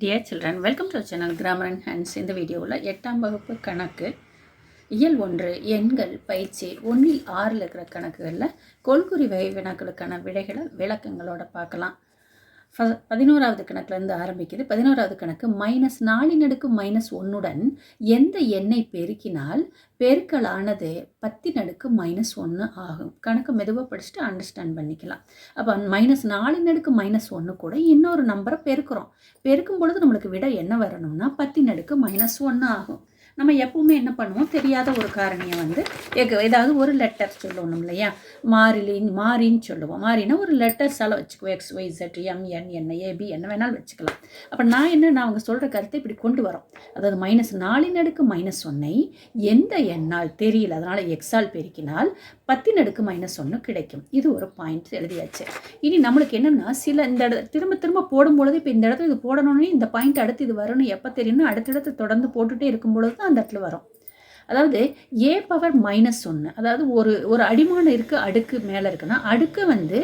Dear children welcome to channel grammar and hands இந்த வீடியோவில் எட்டாம் வகுப்பு கணக்கு இயல் ஒன்று எண்கள் பயிற்சி ஒன்றில் ஆறில் இருக்கிற கணக்குகளில் கொள்குறி வகை வினாக்களுக்கான விடைகளை விளக்கங்களோட பார்க்கலாம். பதினோராவது கணக்குலேருந்து ஆரம்பிக்குது. பதினோராவது கணக்கு மைனஸ் நாலின் அடுக்கு மைனஸ் ஒன்றுடன் எந்த எண்ணை பெருக்கினால் பெருக்கலானது பத்தின் அடுக்கு மைனஸ் ஒன்று ஆகும். கணக்கு மெதுவாக படிச்சுட்டு அண்டர்ஸ்டாண்ட் பண்ணிக்கலாம். அப்போ மைனஸ் நாலின் அடுக்கு மைனஸ் ஒன்று கூட இன்னொரு நம்பரை பெருக்கிறோம். பெருக்கும் பொழுது நம்மளுக்கு விட என்ன வரணும்னா பத்தின் அடுக்கு மைனஸ் ஒன்று ஆகும். நம்ம எப்பவுமே என்ன பண்ணுவோம்? தெரியாத ஒரு காரணியை வந்து எக் ஏதாவது ஒரு லெட்டர் சொல்லணும் இல்லையா? மாறிலின் மாறின்னு சொல்லுவோம். மாறினா ஒரு லெட்டர்ஸால் வச்சுக்குவோம். X y set m n என்ன ஏபி என்ன வேணாலும் வச்சுக்கலாம். அப்போ நான் என்ன நான் அவங்க சொல்கிற கருத்தை இப்படி கொண்டு வரோம். அதாவது மைனஸ் நாலின் அடுக்கு மைனஸ் ஒன்னை எந்த எண்ணால் தெரியல அதனால் எக்ஸால் பெருக்கினால் பத்தின் அடுக்கு மைனஸ் ஒன்று கிடைக்கும். இது ஒரு பாயிண்ட் எழுதியாச்சு. இனி நம்மளுக்கு என்னென்னா சில இந்த இட திரும்ப திரும்ப போடும்பொழுது இப்போ இந்த இடத்துல இது போடணும்னே இந்த பாயிண்ட் அடுத்து இது வரும்னு எப்போ தெரியும்னா அடுத்தடுத்து தொடர்ந்து போட்டுகிட்டே இருக்கும் பொழுது தான் அந்த இடத்துல வரும். அதாவது ஏ பவர் மைனஸ் ஒன்று அதாவது ஒரு ஒரு அடிமானம் இருக்குது அடுக்கு மேலே இருக்குன்னா அடுக்கு வந்து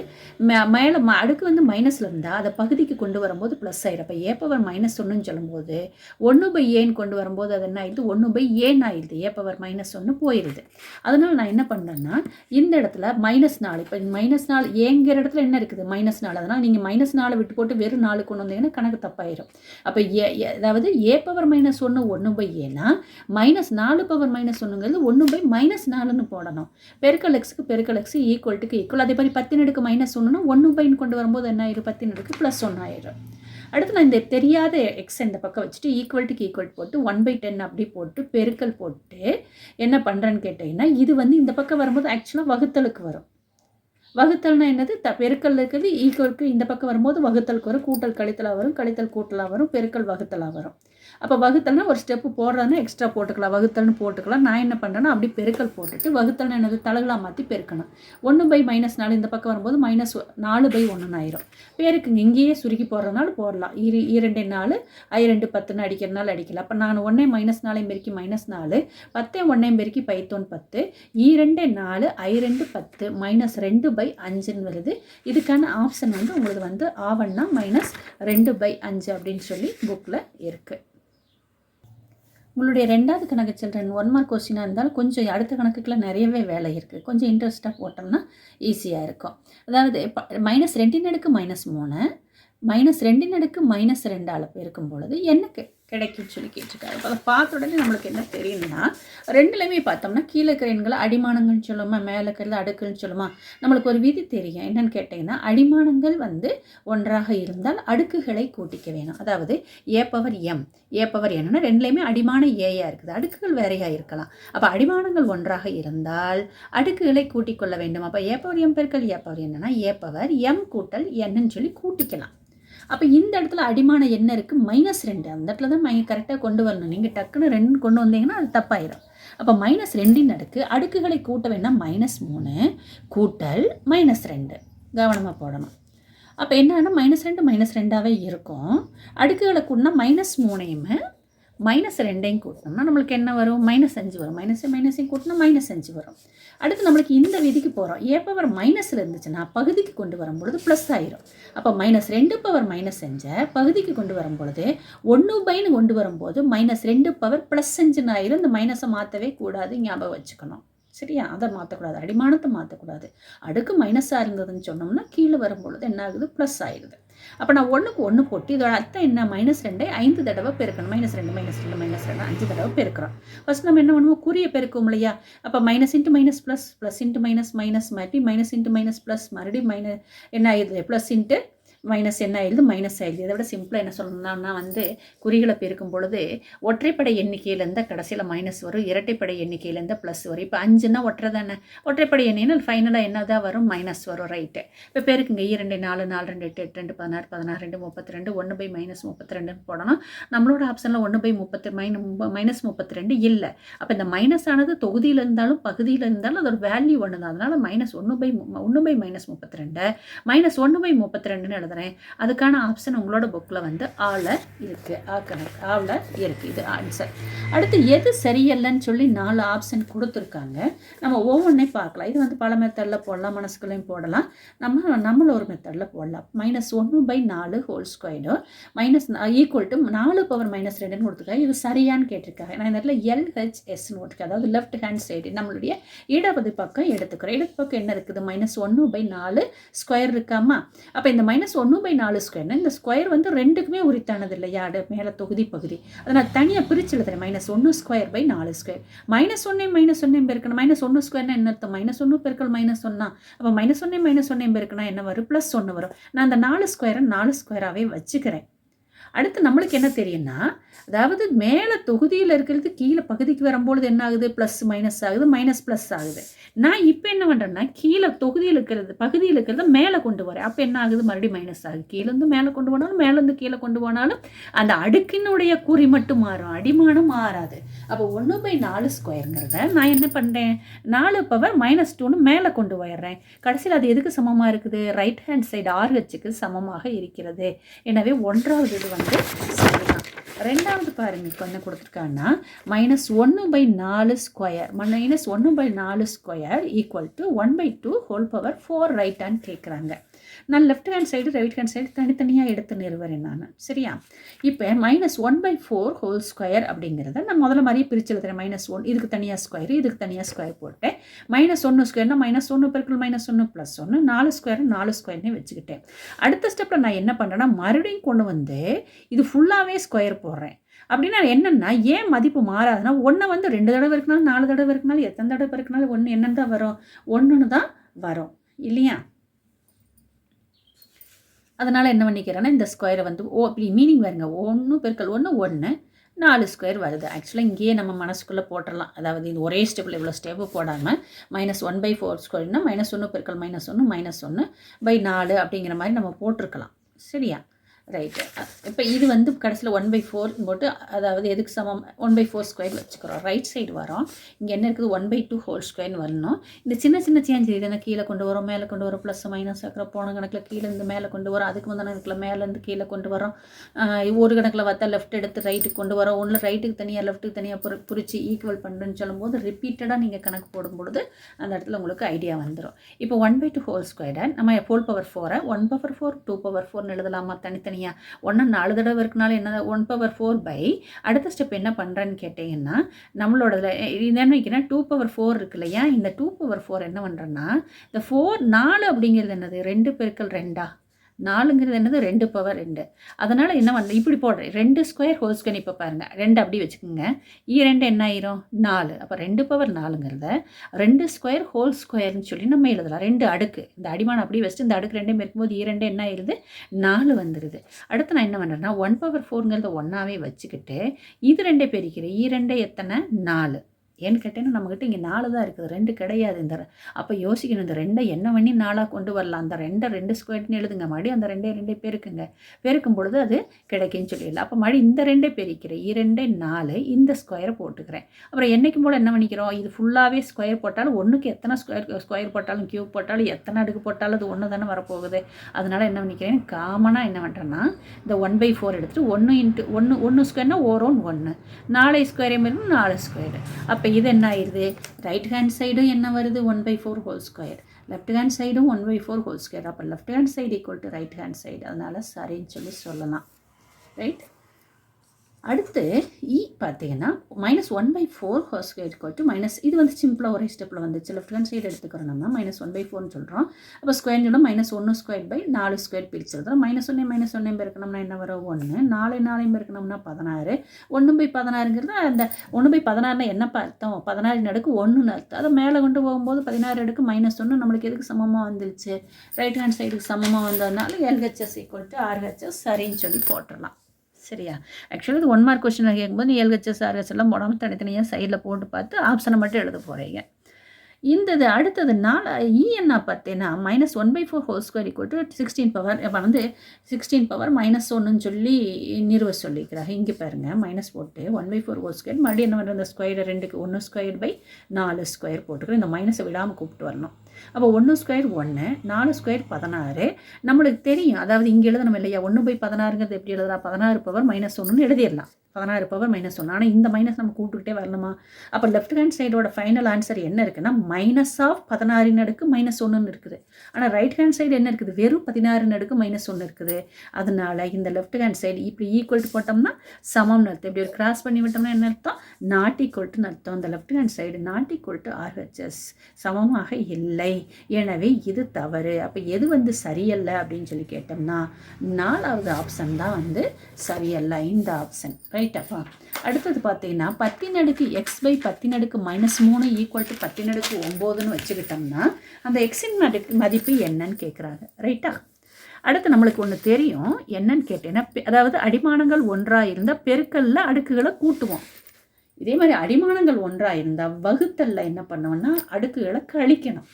மே மேலே ம அடுக்கு வந்து மைனஸில் இருந்தால் அதை பகுதிக்கு கொண்டு வரும்போது ப்ளஸ் ஆயிடும் அப்போ ஏ பவர் மைனஸ் ஒன்றுன்னு சொல்லும்போது ஒன்று பை ஏன்னு கொண்டு வரும்போது அது என்ன ஆயிடுது? ஒன்று பை ஏன்னு ஆயிடுது. ஏ பவர் மைனஸ் ஒன்று போயிடுது அதனால் நான் என்ன பண்ணுறேன்னா இந்த இடத்துல மைனஸ் நாலு இப்போ மைனஸ் நாலு ஏங்கிற இடத்துல என்ன இருக்குது? மைனஸ் நாலு. அதனால் நீங்கள் மைனஸ் நாலு விட்டு போட்டு வெறும் நாலு கொண்டு வந்தீங்கன்னா கணக்கு தப்பாயிடும் அப்போ ஏ அதாவது ஏ பவர் மைனஸ் ஒன்று ஒன்று பை ஏன்னா மைனஸ் நாலு பவர் மைனஸ் ஒன்றுங்கிறது ஒன்று பை மைனஸ் நாலுன்னு போடணும். பெருக்கல் எக்ஸுக்கு பெருக்கல் எக்ஸ் ஈக்குவல்ட்டுக்கு ஈக்குவல் அதே மாதிரி பத்தின் அடுக்கு மைனஸ் ஒன்றுனா ஒன்று பைன்னு கொண்டு வரும்போது என்ன ஆயிரும்? பத்தின் அடுக்கு ப்ளஸ் ஒன்று ஆயிரும். அடுத்து நான் இந்த தெரியாத எக்ஸ் இந்த பக்கம் வச்சுட்டு ஈக்குவல்ட்டுக்கு ஈக்குவல் போட்டு ஒன் பை டென் அப்படி போட்டு பெருக்கல் போட்டு என்ன பண்ணுறேன்னு கேட்டிங்கன்னா இது வந்து இந்த பக்கம் வரும்போது ஆக்சுவலாக வகுத்தலுக்கு வரும். வகுத்தல்னா என்னது? த பெருக்கல் இருக்கிறது ஈக்குவலுக்கு இந்த பக்கம் வரும்போது வகுத்தலுக்கு வரும் கூட்டல் கழித்தலாக வரும் கழித்தல் கூட்டலாக வரும் பெருக்கல் வகுத்தலாக வரும். அப்போ வகுத்தல்னா ஒரு ஸ்டெப்பு போடுறதுன்னா எக்ஸ்ட்ரா போட்டுக்கலாம். வகுத்தல்னு போட்டுக்கலாம். நான் என்ன பண்ணுறேன்னா அப்படி பெருக்கல் போட்டுட்டு வகுத்தல்னு என்னது தலகலாக மாற்றி பெருக்கணும். ஒன்று பை மைனஸ் நாலு இந்த பக்கம் வரும்போது மைனஸ் நாலு பை ஒன்றுன்னு ஆயிரும். பேருக்குங்க இங்கேயே சுருக்கி போடுறதுனால போடலாம். இரு இரண்டு நாலு ஐ ரெண்டு பத்துன்னு அடிக்கிறனால அடிக்கலாம். அப்போ நான் ஒன்றே மைனஸ் நாலையும் பெருக்கி மைனஸ் நாலு பத்தே ஒன்றே பெருக்கி பைத்தோன் பத்து இரண்டே நாலு ஐ ரெண்டு பத்து மைனஸ் ரெண்டு பை அஞ்சுன்னு வருது. இதுக்கான ஆப்ஷன் வந்து உங்களுக்கு வந்து ஆவன்னா மைனஸ் ரெண்டு பை அஞ்சு அப்படின்னு சொல்லி புக்கில் இருக்குது உங்களுடைய ரெண்டாவது கணக்கு சில்ட்ரன் ஒன் மார்க் கொஸ்டினாக இருந்தாலும் கொஞ்சம் அடுத்த கணக்குக்குள்ள நிறையவே வேலை இருக்குது கொஞ்சம் இன்ட்ரெஸ்ட்டாக போட்டோம்னா ஈஸியாக இருக்கும். அதாவது மைனஸ் ரெண்டின் அடுக்கு மைனஸ் மூணு மைனஸ் ரெண்டின் அடுக்கு மைனஸ் ரெண்டால் பெருக்கும் பொழுது என்ன கிடைக்கும்னு சொல்லி கேட்டிருக்காரு. அப்போ அதை பார்த்த உடனே நம்மளுக்கு என்ன தெரியும்னா ரெண்டுலையுமே பார்த்தோம்னா கீழே இருக்கிற எண்களை அடிமானங்கள்னு சொல்லுமா மேலே இருக்கிறது அடுக்குன்னு சொல்லுமா? நம்மளுக்கு ஒரு விதி தெரியும். என்னன்னு கேட்டிங்கன்னா அடிமானங்கள் வந்து ஒன்றாக இருந்தால் அடுக்குகளை கூட்டிக்க வேணும். அதாவது a power m a power என்னன்னா ரெண்டுலேயுமே அடிமான ஏயா இருக்குது. அடுக்குகள் வேறையாக இருக்கலாம். அப்போ அடிமானங்கள் ஒன்றாக இருந்தால் அடுக்குகளை கூட்டிக்கொள்ள வேண்டும். அப்போ ஏ பவர் எம் பெருக்கள் ஏ பவர் என்னன்னா ஏ பவர் எம் கூட்டல் என்னன்னு சொல்லி கூட்டிக்கலாம். அப்போ இந்த இடத்துல அடிமானம் என்ன இருக்குது மைனஸ் ரெண்டு. அந்த இடத்துல தான் மை கரெக்டாக கொண்டு வரணும். நீங்கள் டக்குன்னு ரெண்டு கொண்டு வந்தீங்கன்னா அது தப்பாயிடும் அப்போ மைனஸ் ரெண்டின் அடுக்கு அடுக்குகளை கூட்ட வேணால் மைனஸ் மூணு. கூட்டல் மைனஸ் ரெண்டு. கவனமாக போடணும். அப்போ என்னன்னா மைனஸ் ரெண்டு மைனஸ் ரெண்டாகவே இருக்கும். அடுக்குகளை கூட்டினா மைனஸ் மூணையுமே மைனஸ் ரெண்டையும் கூட்டினோம்னா நம்மளுக்கு என்ன வரும்? மைனஸ் அஞ்சு வரும். மைனஸ் மைனஸையும் கூட்டினா மைனஸ் அஞ்சு வரும். அடுத்து நம்மளுக்கு இந்த விதிக்கு போகிறோம் ஏ பவர் மைனஸில் இருந்துச்சுன்னா பகுதிக்கு கொண்டு வரும்பொழுது ப்ளஸ் ஆயிரும். அப்போ மைனஸ் ரெண்டு பவர் மைனஸ் அஞ்சை பகுதிக்கு கொண்டு வரும் பொழுது ஒன்று பைன்னு கொண்டு வரும்போது மைனஸ் ரெண்டு பவர் ப்ளஸ் அஞ்சுன்னு ஆயிரும். இந்த மைனஸை மாற்றவே கூடாது. ஞாபகம் வச்சுக்கணும். சரியா? அதை மாற்றக்கூடாது அடிமானத்தை மாற்றக்கூடாது அடுக்கு மைனஸாக இருந்ததுன்னு சொன்னோம்னா கீழே வரும்பொழுது என்ன ஆகுது? ப்ளஸ் ஆயிடுது. அப்போ நான் ஒன்றுக்கு ஒன்று போட்டு இதோட அர்த்தம் என்ன? மைனஸ் ரெண்டை ஐந்து தடவை பெருக்கணும். மைனஸ் ரெண்டு மைனஸ் ரெண்டு மைனஸ் ரெண்டு அஞ்சு தடவை பெருக்கிறோம். ஃபஸ்ட் நம்ம என்ன பண்ணுவோம்? குறிய பெருக்கும் இல்லையா? அப்போ minus into minus plus plus into minus minus மறுபடியும் மைனஸ் இன்ட்டு மைனஸ் ப்ளஸ் மறுபடியும் மைனஸ் என்ன ஆயிடுது? ப்ளஸ் இன்ட்டு மைனஸ் என்ன ஆயிடுது மைனஸ் ஆயிடுது இதை விட சிம்பிளாக என்ன சொல்லணும்னா வந்து குறிகளை பெருக்கும் பொழுது ஒற்றைப்படை எண்ணிக்கையிலேருந்து கடைசியில் மைனஸ் வரும். இரட்டைப்படை எண்ணிக்கையிலேருந்து ப்ளஸ் வரும். இப்போ அஞ்சுன்னா ஒற்றை தானே? ஒற்றைப்படை எண்ணினால் ஃபைனலாக என்ன தான் வரும்? மைனஸ் வரும். ரைட்டு இப்போ பேருக்குங்க. இரண்டு நாலு நாலு ரெண்டு எட்டு எட்டு ரெண்டு பதினாறு பதினாறு ரெண்டு முப்பத்தி ரெண்டு ஒன்று பை மைனஸ் முப்பத்தி ரெண்டுன்னு போடணும். நம்மளோட ஆப்ஷனில் ஒன்று பை முப்பத்தி மைன மைனஸ் முப்பத்தி ரெண்டு இல்லை. அப்போ இந்த மைனஸ் ஆனது தொகுதியில் இருந்தாலும் பகுதியில் இருந்தாலும் அதோட வேல்யூ ஒன்று தான் அதனால் மைனஸ் ஒன்று பை ஒன்று பை மைனஸ் முப்பத்தி ரெண்டு மைனஸ் ஒன்று பை முப்பத்தி ரெண்டுன்னு எழுதலாம் எழுதுறேன் அதுக்கான ஆப்ஷன் உங்களோட புக்கில் வந்து ஆவில் இருக்குது ஆ கணக்கு ஆவில் இருக்குது இது ஆன்சர் அடுத்து எது சரியில்லைன்னு சொல்லி நாலு ஆப்ஷன் கொடுத்துருக்காங்க. நம்ம ஒவ்வொன்றே பார்க்கலாம். இது வந்து பல மெத்தடில் போடலாம் மனசுக்குள்ளேயும் போடலாம். நம்ம நம்மள ஒரு மெத்தடில் போடலாம். மைனஸ் ஒன்று பை நாலு whole squared minus equal to நாலு பவர் மைனஸ் ரெண்டுன்னு கொடுத்துருக்காங்க. இது சரியான்னு கேட்டிருக்காங்க. நான் இந்த இடத்துல எல்ஹெச்எஸ்ன்னு போட்டிருக்கேன். அதாவது லெஃப்ட் ஹேண்ட் சைடு நம்மளுடைய இடது பக்கம் எடுத்துக்கிறோம். இடது பக்கம் என்ன இருக்குது? மைனஸ் ஒன்று பை நாலு ஸ்கொயர் இருக்காமா? அப்போ இந்த மைனஸ் ஒன்று பை நாலு ஸ்கொயர்னா இந்த ஸ்கொயர் வந்து ரெண்டுக்குமே உரித்தானது இல்லையா அடு மேலே தொகுதி பகுதி. அதை நான் தனியாக பிரிச்சு எழுதுறேன். மைனஸ் ஒன்று ஸ்கொயர் பை நாலு ஸ்கொயர் மைனஸ் ஒன்றே மைனஸ் ஒன்னே பெருக்கணும். மைனஸ் ஒன்று ஸ்கொயர்னா என்ன அர்த்தம்? மைனஸ் ஒன்று பெருக்கல் மைனஸ் ஒன்னா? அப்போ மைனஸ் ஒன்றே மைனஸ் ஒன்னே பெருக்கணும் என்ன வரும்? ப்ளஸ் ஒன்று வரும். நான் அந்த நாலு ஸ்கொயரை நாலு ஸ்கொயராகவே வச்சுக்கிறேன். அடுத்து நம்மளுக்கு என்ன தெரியும்னா அதாவது மேலே தொகுதியில் இருக்கிறது கீழே பகுதிக்கு வரும்பொழுது என்ன ஆகுது? ப்ளஸ் மைனஸ் ஆகுது மைனஸ் ப்ளஸ் ஆகுது. நான் இப்போ என்ன பண்ணுறேன்னா கீழே தொகுதியில் இருக்கிறது பகுதியில் இருக்கிறத மேலே கொண்டு வரேன். அப்போ என்ன ஆகுது? மறுபடியும் மைனஸ் ஆகுது. கீழேருந்து மேலே கொண்டு போனாலும் மேலேருந்து கீழே கொண்டு போனாலும் அந்த அடுக்கினுடைய குறி மட்டும் மாறும். அடிமானம் மாறாது. அப்போ ஒன்று பை நாலு ஸ்கொயருங்கிறத நான் என்ன பண்ணுறேன் நாலு பவர் மைனஸ் டூன்னு மேலே கொண்டு போயிடுறேன். கடைசியில் அது எதுக்கு சமமாக இருக்குது? ரைட் ஹேண்ட் சைடு ஆர்ஹெச்சுக்கு சமமாக இருக்கிறது. எனவே ஒன்றாவது இது வந்து നമുക്ക് ரெண்டாவது பாருங்க இப்போ என்ன கொடுத்துருக்காங்கன்னா மைனஸ் ஒன்று பை நாலு ஸ்கொயர் மைனஸ் ஒன்று பை நாலு square equal to one by two whole power four ரைட்டான்னு கேட்குறாங்க நான் left hand side right hand side தனித்தனியாக எடுத்து நிறுவறேன் நான். சரியா? இப்போ minus one by four whole square அப்படிங்கிறத நான் முதல்ல மாதிரியே பிரித்து எழுதுறேன். மைனஸ் ஒன் இதுக்கு தனியாக ஸ்கொயர் இதுக்கு தனியாக ஸ்கொயர் போட்டேன். மைனஸ் ஒன்று ஸ்கொயர்னா மைனஸ் ஒன்று பெருக்கள் மைனஸ் ஒன்று ப்ளஸ் ஒன்று நாலு ஸ்கொயர் நாலு ஸ்கொயர்னே வச்சுக்கிட்டேன். அடுத்த ஸ்டெப்பில் நான் என்ன பண்ணுறேன்னா மறுபடியும் கொண்டு வந்து இது ஃபுல்லாகவே ஸ்கொயர் போடுறேன். அப்படின்னா என்னென்னா ஏன் மதிப்பு மாறாதுன்னா ஒன்றை வந்து ரெண்டு தடவை இருக்குனாலும் நாலு தடவை இருக்குனாலும் எத்தனை தடவை இருக்குனாலும் ஒன்று என்னென்னு தான் வரும். ஒன்றுன்னு தான் வரும். இல்லையா? அதனால் என்ன பண்ணிக்கிறேன்னா இந்த ஸ்கொயரை வந்து ஓ அப்படி மீனிங் வருங்க ஒன்று பெருக்கல் ஒன்று ஒன்று நாலு ஸ்கொயர் வருது. ஆக்சுவலாக இங்கேயே நம்ம மனசுக்குள்ளே போட்டுடலாம் அதாவது இந்த ஒரே ஸ்டெப்பில் இவ்வளோ ஸ்டெப்பு போடாமல் மைனஸ் ஒன் பை ஃபோர் ஸ்கொயர்னால் மைனஸ் ஒன்று பெருக்கல் மைனஸ் ஒன்று மைனஸ் ஒன்று பை நாலு அப்படிங்கிற மாதிரி நம்ம போட்டிருக்கலாம். சரியா? ரைட்டு இப்போ இது வந்து கடைசியில் ஒன் பை ஃபோர் போட்டு அதாவது எதுக்கு சமம்? ஒன் பை ஃபோர் ஸ்கொயர் வச்சுக்கிறோம். ரைட் சைடு வரோம். இங்கே என்ன இருக்குது? ஒன் பை டூ ஹோல் ஸ்கொயர்னு வரணும். இந்த சின்ன சின்ன சேஞ்ச் இது கீழே கொண்டு வரோம் மேலே கொண்டு வரோம் ப்ளஸ் மைனஸ் ஆக்கிற போன கணக்கில் கீழேருந்து மேலே கொண்டு வரோம் அதுக்கு முந்தின கணக்கில் மேலேருந்து கீழே கொண்டு வரோம். ஒரு கணக்கில் பார்த்தா லெஃப்ட் எடுத்து ரைட்டுக்கு கொண்டு வரோம். ஒன்று ரைட்டுக்கு தனியாக லெஃப்ட்டுக்கு தனியாக புரி பிரித்து ஈக்குவல் பண்ணுறேன்னு சொல்லும்போது ரிப்பீட்டடாக நீங்கள் கணக்கு போடும்பொழுது அந்த இடத்துல உங்களுக்கு ஐடியா வந்துடும் இப்போ ஒன் பை டூ ஹோல் ஸ்கொயரை நம்ம ஹோல் பவர் ஃபோரை one power four two power ஃபோர்னு எழுதலாமா? தனித்தனி தனித்தனியாக ஒன்றா நாலு தடவை இருக்கனால என்ன ஒன் பவர் ஃபோர் பை அடுத்த ஸ்டெப் என்ன பண்ணுறேன்னு கேட்டிங்கன்னா நம்மளோட என்ன வைக்கிறேன் டூ பவர் ஃபோர் இருக்கு இல்லையா? இந்த டூ பவர் ஃபோர் என்ன பண்ணுறேன்னா இந்த ஃபோர் நாலு அப்படிங்கிறது என்னது? ரெண்டு பெருக்கள் ரெண்டா? நாலுங்கிறது என்னது ரெண்டு பவர் ரெண்டு. அதனால் என்ன பண்ண இப்படி போடுறேன் ரெண்டு ஸ்கொயர் ஹோல் ஸ்கொயர் இப்போ பாருங்கள் ரெண்டு அப்படி வச்சுக்கோங்க. ஈ ரெண்டு என்ன ஆயிரும்? நாலு. அப்போ ரெண்டு பவர் நாலுங்கிறத ரெண்டு ஸ்கொயர் ஹோல் ஸ்கொயர்னு சொல்லி நம்ம எழுதலாம். ரெண்டு அடுக்கு. இந்த அடிமானம் அப்படியே வச்சுட்டு இந்த அடுக்கு ரெண்டையும் இருக்கும்போது ஈ ரெண்டு என்ன ஆயிடுது நாலு வந்துடுது அடுத்து நான் என்ன பண்ணுறேன்னா ஒன் பவர் ஃபோருங்கிறத ஒன்றாவே வச்சுக்கிட்டு இது ரெண்டே பெருக்கிறேன். ஈ ரெண்டே எத்தனை? நாலு. ஏன்னு கேட்டேன்னா நம்மக்கிட்ட இங்கே நாலு தான் இருக்குது. ரெண்டு கிடையாது இந்த அப்போ யோசிக்கணும். இந்த ரெண்டை என்ன பண்ணி நாளாக கொண்டு வரலாம்? அந்த ரெண்டை ரெண்டு ஸ்கொயர்னு எழுதுங்க. மறுபடியும் அந்த ரெண்டே ரெண்டே பெருக்குங்க. பெருக்கும் பொழுது அது கிடைக்குன்னு சொல்லிடலாம். அப்போ மறுபடி இந்த ரெண்டே பெருக்கிறேன். இரண்டே நாலு இந்த ஸ்கொயரை போட்டுக்கிறேன். அப்புறம் என்றைக்கும் போல் என்ன பண்ணிக்கிறோம் இது ஃபுல்லாகவே ஸ்கொயர் போட்டாலும் ஒன்றுக்கு எத்தனை ஸ்கொயர் ஸ்கொயர் போட்டாலும் கியூப் போட்டாலும் எத்தனை அடுக்கு போட்டாலும் அது ஒன்று தானே வரப்போகுது. அதனால் என்ன பண்ணிக்கிறேன் காமனாக என்ன பண்ணுறேன்னா இந்த ஒன் பை ஃபோர் எடுத்துகிட்டு ஒன்று இன்ட்டு ஒன்று ஒன்று ஸ்கொயர்னால் ஓரோன் ஒன்று நாலு ஸ்கொயரே மாரி நாலு ஸ்கொயர் அப்போ அப்போ இது என்ன ஆயிடுது ரைட் ஹேண்ட் சைடும் என்ன வருது? One by four whole square left hand சைடும் one by four whole square அப்போ left hand side equal to right hand side அதனால் சரின்னு சொல்லி சொல்லலாம். ரைட் அடுத்து இ பார்த்தீங்கன்னா minus one by four whole square to minus இது வந்து சிம்பிளாக ஒரே ஸ்டெப்பில் வந்துச்சு. லெஃப்ட் ஹேண்ட் சைடு எடுத்துக்கிறோம் நம்ம. மைனஸ் ஒன் பை ஃபோர்னு சொல்கிறோம் அப்போ ஸ்கொயர் சொல்லும் மைனஸ் ஒன்று ஸ்கொயர் பை நாலு ஸ்கொயர் பிரிச்சிருக்கிறோம் மைனஸ் ஒன்றே மைனஸ் ஒன்றே பெருக்கணும்னா என்ன வரும்? ஒன்று நாலு நாளையும் பெருக்கணும்னா பதினாறு. ஒன்று பை பதினாறுங்கிறது அந்த ஒன்று பை பதினாறுனா என்ன அர்த்தம்? பதினாறு நடுக்கு ஒன்றுன்னு அர்த்தம். அதை மேலே கொண்டு போகும்போது பதினாறு அடுக்கு மைனஸ் ஒன்று நம்மளுக்கு எதுக்கு சமமாக வந்துருச்சு? ரைட் ஹேண்ட் சைடுக்கு சமமாக வந்ததுனால எல்ஹெச்எஸ் ஈக்குவல் டு ஆர்ஹெச்எஸ் சரின்னு சொல்லி போட்டுடலாம். சரியா? ஆக்சுவலாக இது ஒன் மார்க் கொஸ்டின் கேட்கும்போது நீ எல்ஹெச்எஸ் ஆர்எஸ் எல்லாம் போடாமல் தனித்தனியாக சைடில் போட்டு பார்த்து ஆப்ஷனை மட்டும் எழுத போகிறீங்க இந்தது அடுத்தது நாலு இஎன்னா பார்த்தீங்கன்னா minus one by four whole square equal to sixteen power இப்போ வந்து சிக்ஸ்டீன் பவர் மைனஸ் ஒன்றுன்னு சொல்லி நிறுவ சொல்லிக்கிறாங்க. இங்கே பாருங்கள் மைனஸ் போட்டு one by four whole square மறுபடியும் என்ன பண்ணுறது அந்த ஸ்கொயர் ரெண்டுக்கு ஒன்று ஸ்கொயர் பை நாலு ஸ்கொயர் போட்டுக்கிறோம். இந்த மைனஸை விடாமல் கூப்பிட்டு வரணும். அப்போ ஒன்று ஸ்கொயர் ஒன்று நாலு ஸ்கொயர் பதினாறு. நம்மளுக்கு தெரியும். அதாவது இங்கே எழுதணும் இல்லையா? ஒன்று பை பதினாறுங்கிறது எப்படி எழுதலாம்? பதினாறு பவர் மைனஸ் ஒன்றுன்னு எழுதிடலாம். பதினாறு பவர் மைனஸ் ஒன்று ஆனால் இந்த மைனஸ் நம்ம கூப்பிட்டுக்கிட்டே வரணுமா? அப்போ லெஃப்ட் ஹேண்ட் சைடோட ஃபைனல் ஆன்சர் என்ன இருக்குன்னா மைனஸ் ஆஃப் பதினாறின் அடுக்கு மைனஸ் ஒன்றுன்னு இருக்குது. ஆனால் ரைட் ஹேண்ட் சைடு என்ன இருக்குது? வெறும் பதினாறின் அடுக்கு மைனஸ் ஒன்று இருக்குது. அதனால இந்த லெஃப்ட் ஹேண்ட் சைடு இப்படி ஈக்குவல் போட்டோம்னா சமம்னு அர்த்தம். இப்படி ஒரு கிராஸ் பண்ணி விட்டோம்னா என்ன அர்த்தம்? நாட் ஈக்குவல் டு அர்த்தம். இந்த left hand side not equal to RHS சமமாக இல்லை. எனவே இது தவறு. அப்போ எது வந்து சரியல்ல அப்படின்னு சொல்லி கேட்டோம்னா நாலாவது ஆப்ஷன் தான் வந்து சரியல்ல. இந்த ஆப்ஷன் ரைட் ரைட்டப்பா அடுத்தது பார்த்தீங்கன்னா பத்தின் அடுக்கு எக்ஸ் பை பத்தின் அடுக்கு மைனஸ் மூணு ஈக்குவல் டு பத்தின் அடுக்கு ஒம்போதுன்னு வச்சுக்கிட்டோம்னா அந்த எக்ஸின் மதிப்பு மதிப்பு என்னன்னு கேட்குறாங்க ரைட்டா அடுத்து நம்மளுக்கு ஒன்று தெரியும். என்னன்னு கேட்டேன்னா அதாவது அடிமானங்கள் ஒன்றாக இருந்தால் பெருக்கல்ல அடுக்குகளை கூட்டுவோம். இதே மாதிரி அடிமானங்கள் ஒன்றாக இருந்தால் வகுத்தல்ல என்ன பண்ணுவோம்னா அடுக்குகளை கழிக்கணும்.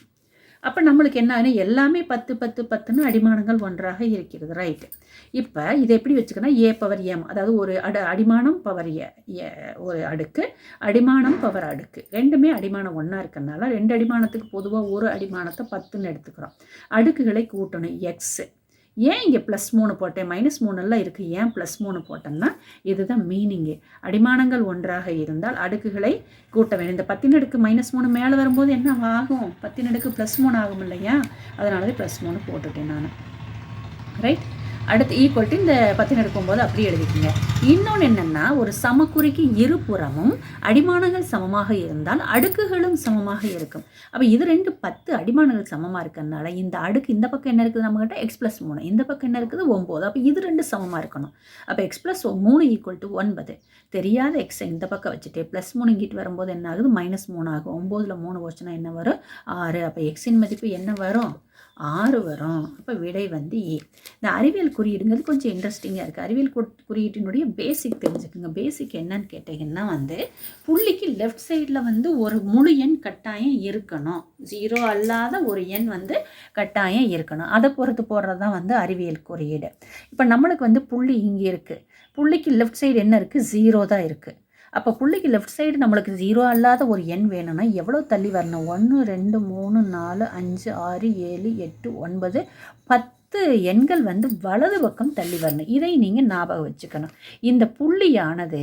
அப்போ நம்மளுக்கு என்ன ஆகுது? எல்லாமே பத்து பத்து பத்துன்னு அடிமானங்கள் ஒன்றாக இருக்கிறது ரைட்டு இப்போ இதை எப்படி வச்சுக்கணும் ஏ பவர் எம் அதாவது ஒரு அடு அடிமானம் பவர் ஏ ஏ- ஒரு அடுக்கு அடிமானம் பவர் அடுக்கு. ரெண்டுமே அடிமானம் ஒன்றா இருக்கிறதுனால ரெண்டு அடிமானத்துக்கு பொதுவாக ஒரு அடிமானத்தை பத்துன்னு எடுத்துக்கிறோம். அடுக்குகளை கூட்டணும் எக்ஸு ஏன் இங்கே ப்ளஸ் மூணு போட்டேன்? மைனஸ் மூணுலாம் இருக்குது ஏன் ப்ளஸ் மூணு போட்டேன்னா இதுதான் மீனிங்கு அடிமானங்கள் ஒன்றாக இருந்தால் அடுக்குகளை கூட்ட வேண்டும். இந்த பத்தினடுக்கு மைனஸ் மூணு மேலே வரும்போது என்ன ஆகும்? பத்தினடுக்கு ப்ளஸ் மூணு ஆகும் இல்லையா? அதனால தான் ப்ளஸ் மூணு போட்டுட்டேன் நான். ரைட் அடுத்து ஈக்குவல் டு இந்த பத்தின எடுக்கும்போது அப்படியே எழுதிக்கோங்க. இன்னொன்று என்னென்னா ஒரு சமக்குறிக்கு இருபுறமும் அடிமானங்கள் சமமாக இருந்தால் அடுக்குகளும் சமமாக இருக்கும். அப்போ இது ரெண்டு பத்து அடிமானங்கள் சமமாக இருக்கிறதுனால இந்த அடுக்கு இந்த பக்கம் என்ன இருக்குது நம்மகிட்ட எக்ஸ் ப்ளஸ் மூணு. இந்த பக்கம் என்ன இருக்குது? ஒம்பது. அப்போ இது ரெண்டு சமமாக இருக்கணும். அப்போ எக்ஸ் ப்ளஸ் மூணு ஈக்குவல் டு ஒன்பது. தெரியாத எக்ஸை இந்த பக்கம் வச்சுட்டு ப்ளஸ் மூணு இங்கிட்டு வரும்போது என்ன ஆகுது? மைனஸ் மூணு ஆகும். ஒம்போதில் மூணு போச்சுன்னா என்ன வரும்? ஆறு. அப்போ எக்ஸின் மதிப்பு என்ன வரும்? ஆறு வரும். அப்போ விடை வந்து ஏ. இந்த அறிவியல் குறியீடுங்கிறது கொஞ்சம் இன்ட்ரெஸ்டிங்காக இருக்குது அறிவியல் குறியீட்டினுடைய பேசிக் தெரிஞ்சுக்குங்க. பேசிக் என்னன்னு கேட்டிங்கன்னா வந்து புள்ளிக்கு லெஃப்ட் சைடில் வந்து ஒரு முழு எண் கட்டாயம் இருக்கணும். ஜீரோ அல்லாத ஒரு எண் வந்து கட்டாயம் இருக்கணும். அதை பொறுத்து போடுறது தான் வந்து அறிவியல் குறியீடு. இப்போ நம்மளுக்கு வந்து புள்ளி இங்கே இருக்குது புள்ளிக்கு லெஃப்ட் சைடு என்ன இருக்குது ஜீரோ தான் இருக்குது அப்போ புள்ளிக்கு லெஃப்ட் சைடு நம்மளுக்கு ஜீரோ அல்லாத ஒரு எண் வேணும்னா எவ்வளோ தள்ளி வரணும்? ஒன்று ரெண்டு மூணு நாலு அஞ்சு ஆறு ஏழு எட்டு ஒன்பது பத்து எண்கள் வந்து வலது பக்கம் தள்ளி வரணும். இதை நீங்கள் ஞாபகம் வச்சுக்கணும். இந்த புள்ளியானது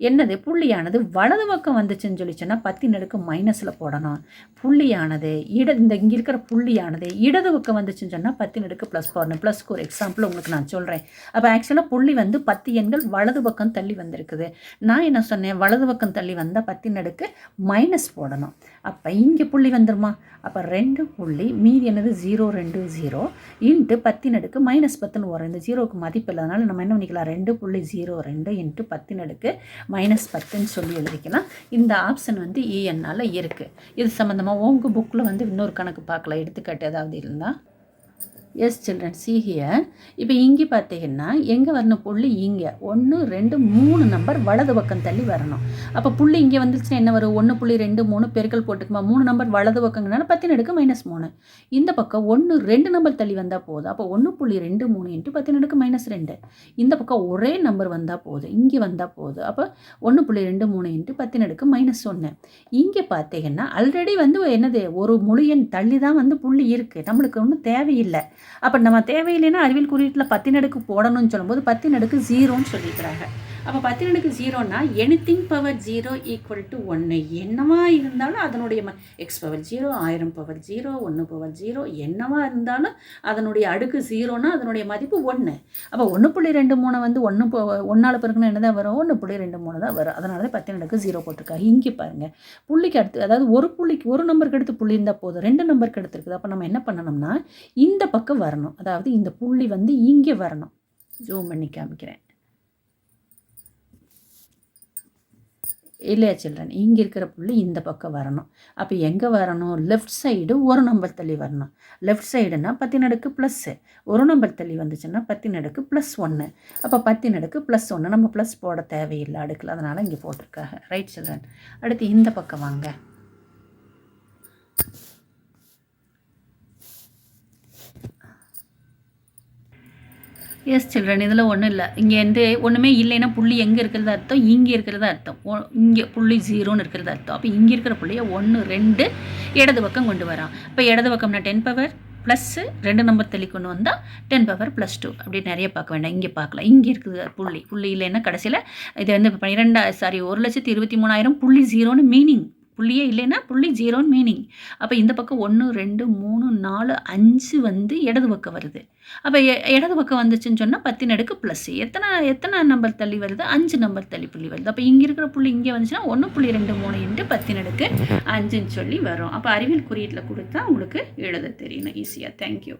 என்னது புள்ளியானது வலது பக்கம் வந்துச்சுன்னு சொல்லி சொன்னால் பத்தின் அடுக்கு மைனஸில் போடணும். புள்ளியானது இட இந்த இங்கே இருக்கிற புள்ளியானது இடது பக்கம் வந்துச்சுன்னு சொன்னால் பத்தின் அடுக்கு ப்ளஸ் போடணும். ப்ளஸ்க்கு ஒரு எக்ஸாம்பிள் உங்களுக்கு நான் சொல்கிறேன் அப்போ ஆக்சுவலாக புள்ளி வந்து பத்து எண்கள் வலது பக்கம் தள்ளி வந்திருக்குது. நான் என்ன சொன்னேன்? வலது பக்கம் தள்ளி வந்தால் பத்தின் அடுக்கு மைனஸ் போடணும். அப்போ இங்கே புள்ளி வந்துருமா? அப்போ ரெண்டு புள்ளி மீதி என்னது? ஜீரோ ரெண்டு ஜீரோ இன்ட்டு பத்தின் அடுக்கு மைனஸ் பத்துன்னு வரும் இந்த ஜீரோவுக்கு மதிப்பு இல்லாதனால நம்ம என்ன பண்ணிக்கலாம்? ரெண்டு புள்ளி ஜீரோ ரெண்டு இன்ட்டு பத்தின் அடுக்கு மைனஸ் பத்துன்னு சொல்லி எழுதிக்கலாம். இந்த ஆப்ஷன் வந்து இஎன்னால் இருக்குது இது சம்மந்தமாக உங்கள் புக்கில் வந்து இன்னொரு கணக்கு பார்க்கலாம். எடுத்துக்காட்டு ஏதாவது இருந்தால் எஸ் சில்ட்ரன் சி ஹியர் இப்போ இங்கே பார்த்தீங்கன்னா எங்கே வரணும்? புள்ளி இங்கே. ஒன்று ரெண்டு மூணு நம்பர் வலது பக்கம் தள்ளி வரணும். அப்போ புள்ளி இங்கே வந்துருச்சுன்னா என்ன வரும்? ஒன்று புள்ளி ரெண்டு மூணு பெருக்கல் போட்டுக்குமா? மூணு நம்பர் வலது பக்கங்கனால பத்தின் எடுக்க மைனஸ் மூணு. இந்த பக்கம் ஒன்று ரெண்டு நம்பர் தள்ளி வந்தால் போதும். அப்போ ஒன்று புள்ளி ரெண்டு மூணு இன்ட்டு பத்தின் எடுக்க மைனஸ் ரெண்டு. இந்த பக்கம் ஒரே நம்பர் வந்தால் போதும். இங்கே வந்தால் போதும். அப்போ ஒன்று புள்ளி ரெண்டு மூணு இன்ட்டு பத்தின் எடுக்க மைனஸ் ஒன்று இங்கே பார்த்தீங்கன்னா ஆல்ரெடி வந்து என்னது? ஒரு முழு தள்ளி தான் வந்து புள்ளி இருக்குது நம்மளுக்கு ஒன்றும் தேவையில்லை. அப்போ நம்ம தேவையில்லைன்னா அறிவியல் குறியீட்டில் பத்தின் அடுக்கு போடணும்னு சொல்லும்போது பத்தின் அடுக்கு ஜீரோன்னு சொல்லிக்கிறாங்க. அப்போ பத்து ரெண்டுக்கு ஜீரோனா anything power zero equal to ஒன்று என்னவா இருந்தாலும் அதனுடைய எக்ஸ் பவர் ஜீரோ ஆயிரம் பவர் ஜீரோ ஒன்று பவர் ஜீரோ என்னவா இருந்தாலும் அதனுடைய அடுக்கு ஜீரோனா அதனுடைய மதிப்பு ஒன்று அப்போ ஒன்று புள்ளி ரெண்டு மூணு வந்து ஒன்று ஒன்றால் பிறகுனா என்ன தான் வரும்? ஒன்று புள்ளி ரெண்டு மூணு தான் வரும். அதனால தான் பத்தின் அடுக்கு ஜீரோ போட்டிருக்காங்க. இங்கே பாருங்கள் புள்ளிக்கு அடுத்து அதாவது ஒரு புள்ளிக்கு ஒரு நம்பருக்கு எடுத்து புள்ளி இருந்தால் போதும். ரெண்டு நம்பருக்கு எடுத்துருக்குது. அப்போ நம்ம என்ன பண்ணணும்னா இந்த பக்கம் வரணும். அதாவது இந்த புள்ளி வந்து இங்கே வரணும். ஜூம் பண்ணி காமிக்கிறேன். இல்லையா சில்ட்ரன்? இங்கே இருக்கிற புள்ளி இந்த பக்கம் வரணும். அப்போ எங்கே வரணும்? லெஃப்ட் சைடு ஒரு நம்பர் தள்ளி வரணும். லெஃப்ட் சைடுனா பத்தின் நடுக்கு ப்ளஸ்ஸு ஒரு நம்பர் தள்ளி வந்துச்சுன்னா பத்து நடுக்கு ப்ளஸ் ஒன்று அப்போ பத்து நடுக்கு ப்ளஸ் ஒன்று நம்ம ப்ளஸ் போட தேவையில்லை. அடுக்கில். அதனால் இங்கே போட்டிருக்காங்க. Right children? அடுத்து இந்த பக்கம் வாங்க. எஸ் சில்ட்ரன் இதில் ஒன்றும் இல்லை. இங்கே வந்து ஒன்றுமே இல்லைன்னா புள்ளி எங்கே இருக்கிறது அர்த்தம்? இங்கே இருக்கிறது அர்த்தம். இங்கே புள்ளி ஜீரோன்னு இருக்கிறது அர்த்தம். அப்போ இங்கே இருக்கிற புள்ளியை ஒன்று ரெண்டு இடது பக்கம் கொண்டு வரான் இப்போ இடது பக்கம்னா டென் பவர் ப்ளஸ்ஸு ரெண்டு நம்பர் தள்ளி கொண்டு வந்தால் டென் பவர் ப்ளஸ் டூ அப்படி நிறைய பார்க்க வேண்டாம். இங்கே பார்க்கலாம். இங்கே இருக்குது புள்ளி. புள்ளி இல்லைன்னா கடைசியில் இது வந்து பன்னிரெண்டா சாரி ஒரு லட்சத்தி இருபத்தி மூணாயிரம் புள்ளி ஜீரோன்னு மீனிங் புள்ளியே இல்லைன்னா புள்ளி ஜீரோன்னு மீனிங் அப்போ இந்த பக்கம் ஒன்று ரெண்டு மூணு நாலு அஞ்சு வந்து இடது பக்கம் வருது. அப்போ இடது பக்கம் வந்துச்சுன்னு சொன்னால் பத்தின் அடுக்கு ப்ளஸ் எத்தனை எத்தனை நம்பர் தள்ளி வருது? அஞ்சு நம்பர் தள்ளி புள்ளி வருது. அப்போ இங்கே இருக்கிற புள்ளி இங்கே வந்துச்சுன்னா ஒன்று புள்ளி ரெண்டு மூணு இன்ட்டு பத்தின் அடுக்கு அஞ்சுன்னு சொல்லி வரும். அப்போ அறிவியல் குறியீட்டில் கொடுத்தா உங்களுக்கு எழுத தெரியணும் ஈஸியாக தேங்க்யூ